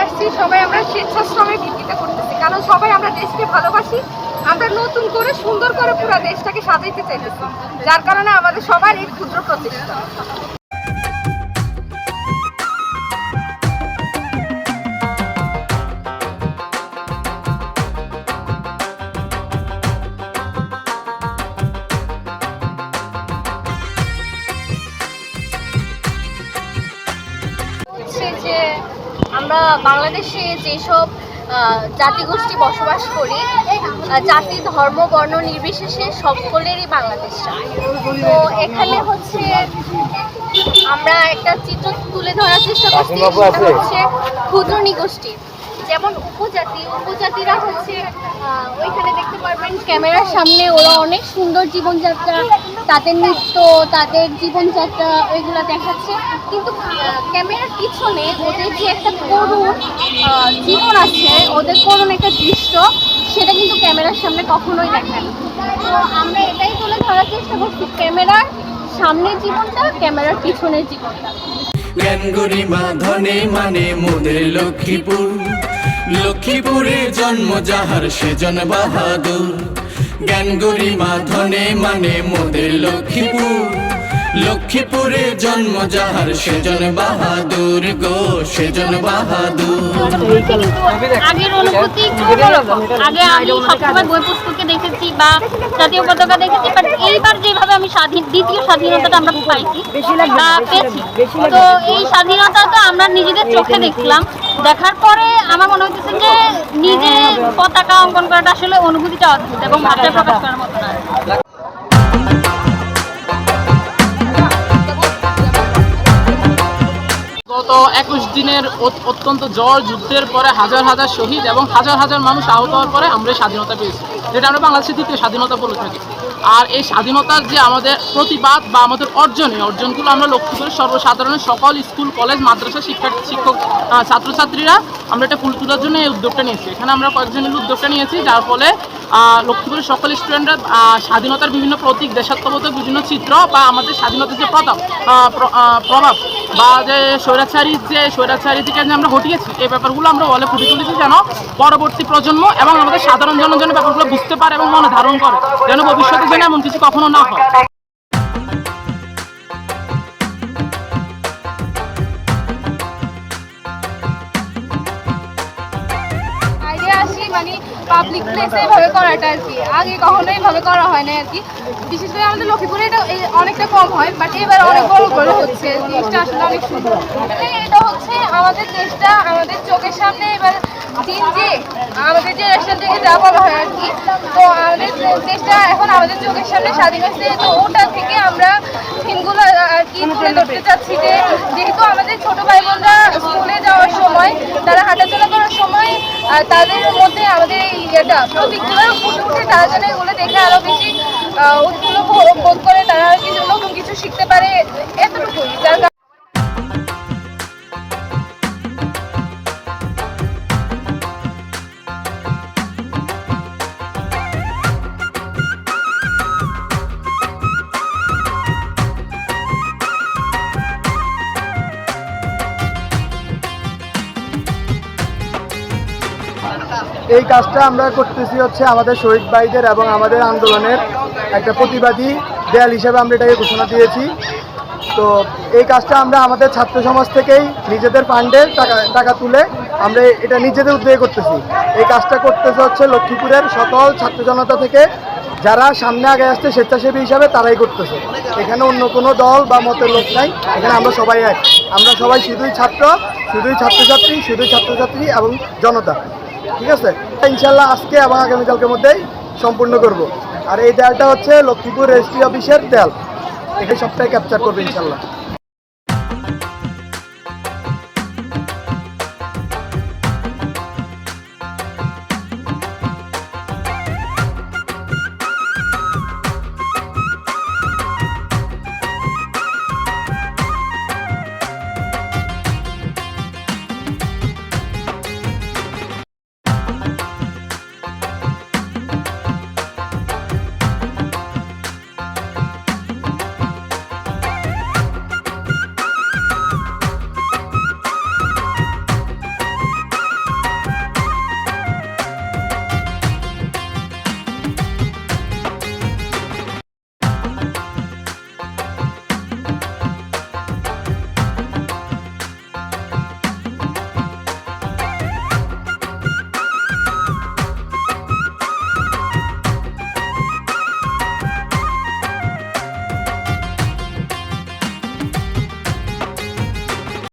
করতেছি সবাই আমরা স্বেচ্ছাশ্রমে ভিত্তিতে করতেছি। কারণ সবাই আমরা দেশকে ভালোবাসি, আমরা নতুন করে সুন্দর করে পুরো দেশটাকে সাজাইতে চাইতেছি। যার কারণে আমাদের সবার এই ক্ষুদ্র প্রচেষ্টা। আমরা বাংলাদেশে যেসব জাতিগোষ্ঠী বসবাস করি জাতি ধর্ম বর্ণ নির্বিশেষে সকলেরই বাংলাদেশটা তো এখানে হচ্ছে আমরা একটা চিত্র তুলে ধরার চেষ্টা করছি সেটা হচ্ছে ক্ষুদ্র নিগোষ্ঠী। যেমন উপজাতি, উপজাতিরা হচ্ছে ওইখানে দেখতে পারবেন ক্যামেরার সামনে ওরা অনেক সুন্দর জীবনযাত্রা, তাদের নৃত্য, তাদের জীবনযাত্রা ওইগুলো দেখাচ্ছে। কিন্তু ক্যামেরার পিছনে ওদের যে একটা করুণ জীবন আছে, ওদের করুণ একটা দৃশ্য, সেটা কিন্তু ক্যামেরার সামনে কখনোই দেখায় তো আমরা এটাই তুলে ধরার চেষ্টা করছি, ক্যামেরার সামনের জীবনটা, ক্যামেরার পিছনের জীবনটা। গরিমা ধনে মানে মোদের লক্ষ্মীপুর। লক্ষ্মীপুরে জন্ম যাহার সেজন বাহাদুর। জ্ঞান গরিমা ধনে মানে মোদের লক্ষ্মীপুর। লক্ষ্মীপুরে জন্ম যাহার, সেজন বাহাদুর গো, সেজন বাহাদুর। অনুভূতি আগে আমি সবসময় বই পুস্তকে দেখেছি বা জাতীয় পতাকা দেখেছি বাট এইবার যেভাবে আমি স্বাধীন, দ্বিতীয় স্বাধীনতাটা আমরা পাইছি বা পেয়েছি। তো এই স্বাধীনতাটা আমরা নিজেদের চোখে দেখলাম। দেখার পরে আমার মনে হচ্ছে যে নিজে পতাকা অঙ্কন করাটা আসলে অনুভূতিটা অদ্ভুত এবং ভাষায় প্রকাশ করার মতো না। দিনের অত্যন্ত জ্বর যুদ্ধের পরে হাজার হাজার শহীদ এবং হাজার হাজার মানুষ আহত হওয়ার পরে আমরা স্বাধীনতা পেয়েছি, যেটা আমরা বাংলাদেশের দ্বিতীয় স্বাধীনতা বলে থাকি। আর এই স্বাধীনতার যে আমাদের প্রতিবাদ বা আমাদের অর্জন, এই অর্জনগুলো আমরা লক্ষ্য করে সর্বসাধারণের সকল স্কুল, কলেজ, মাদ্রাসা শিক্ষার্থী শিক্ষক ছাত্রছাত্রীরা আমরা এটা ফুল তোলার জন্য এই উদ্যোগটা নিয়েছি। এখানে আমরা কয়েকজনের উদ্যোগটা নিয়েছি, যার ফলে লক্ষ্মীপুরের সকল স্টুডেন্টরা স্বাধীনতার বিভিন্ন প্রতীক, দেশাত্মবোধক বিভিন্ন চিত্র বা আমাদের স্বাধীনতার যে প্রতাপ প্রভাব বা যে স্বৈরাচারী যে স্বৈরাচারী থেকে যে আমরা ঘটিয়েছি, এই ব্যাপারগুলো আমরা বলে ফুটে তুলেছি যেন পরবর্তী প্রজন্ম এবং আমাদের সাধারণ জনগণ ব্যাপারগুলো বুঝতে পারে এবং মনে ধারণ করে, যেন ভবিষ্যতে যেন এমন কিছু কখনো না হয়। মানে পাবলিক প্লেসে এভাবে করাটা আর কি। আগে কখনোই এভাবে করা হয় না আর কি। বিশেষ করে আমাদের লক্ষ্মীপুরে এটা অনেকটা কম হয় বাট এবার অনেক বড় করে হচ্ছে। জিনিসটা আসলে অনেক সুন্দর। মানে এটা হচ্ছে আমাদের দেশটা, আমাদের চোখের সামনে এবার দিন যে আমাদের যে রেশন থেকে যা বলা হয় আর কি, তো আমাদের দেশটা এখন আমাদের চোখের সামনে স্বাধীন হয়েছে। তো ওটা থেকে আমরা থিমগুলো আর কি তুলে ধরতে চাচ্ছি যে যেহেতু আমাদের ছোট ভাই বোনরা স্কুলে যাওয়ার সময় তারা হাঁটাচলা করার সময় তাদের মধ্যে আমাদের এই ইয়েটা প্রতীকগুলো ফুটে উঠে তারা যেন এগুলো দেখে আরও বেশি উৎফুল্ল বোধ করে তারা কিছু নতুন কিছু শিখতে পারে। এই কাজটা আমরা করতেছি হচ্ছে আমাদের শহীদ ভাইদের এবং আমাদের আন্দোলনের একটা প্রতিবাদী দেয়াল হিসেবে আমরা এটাকে ঘোষণা দিয়েছি। তো এই কাজটা আমরা আমাদের ছাত্র সমাজ থেকেই নিজেদের ফান্ডে টাকা টাকা তুলে আমরা এটা নিজেদের উদ্যোগে করতেছি। এই কাজটা করতেছে হচ্ছে লক্ষ্মীপুরের সকল ছাত্র জনতা থেকে, যারা সামনে আগে আসছে স্বেচ্ছাসেবী হিসাবে তারাই করতেছে। এখানে অন্য কোনো দল বা মতের লোক নাই, এখানে আমরা সবাই এক। আমরা সবাই শুধুই ছাত্র, শুধুই ছাত্রছাত্রী শুধুই ছাত্রছাত্রী এবং জনতা। ঠিক আছে? ইনশাল্লাহ আজকে এবং আগামীকালকের মধ্যেই সম্পূর্ণ করব। আর এই দেয়ালটা হচ্ছে লক্ষ্মীপুর রেজিস্ট্রি অফিসের দেয়াল এখানে সবটাই ক্যাপচার করবে ইনশাল্লাহ